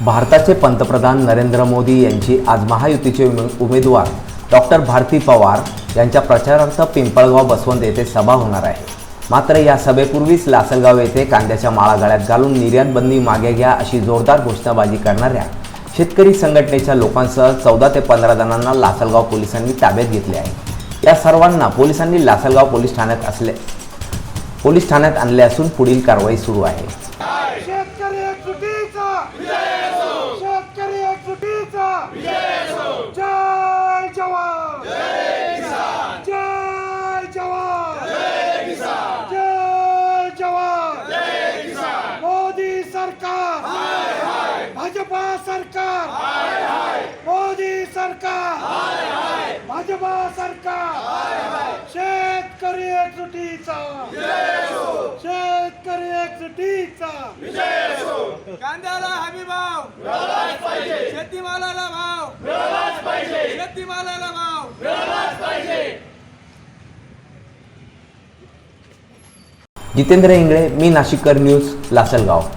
भारताचे पंतप्रधान नरेंद्र मोदी यांची आज महायुतीचे उमेदवार डॉक्टर भारती पवार यांच्या प्रचारार्थ पिंपळगाव बसवंत येथे सभा होणार आहे. मात्र या सभेपूर्वीच लासलगाव येथे कांद्याच्या माळा गळ्यात घालून निर्यात बंदी मागे घ्या अशी जोरदार घोषणाबाजी करणाऱ्या शेतकरी संघटनेच्या लोकांसह चौदा ते पंधरा जणांना लासलगाव पोलिसांनी ताब्यात घेतले आहे. या सर्वांना पोलिसांनी लासलगाव पोलीस ठाण्यात असले पोलीस ठाण्यात आणले असून पुढील कारवाई सुरू आहे शेतकरी एकजुटीचा शेतकरी एकजुटीचा जय जवान जय जवान जय जवान मोदी सरकार भाजपा सरकार. मोदी सरकार. भाजपा सरकार. शेतकरी एकजुटीचा. शेतकरी एकजुटीचा. कांद्याला हमी भाव. शेतीमालाला भाव. शेतीमालाला भाव. जितेंद्र इंगळे मी नाशिककर न्यूज लासलगाव.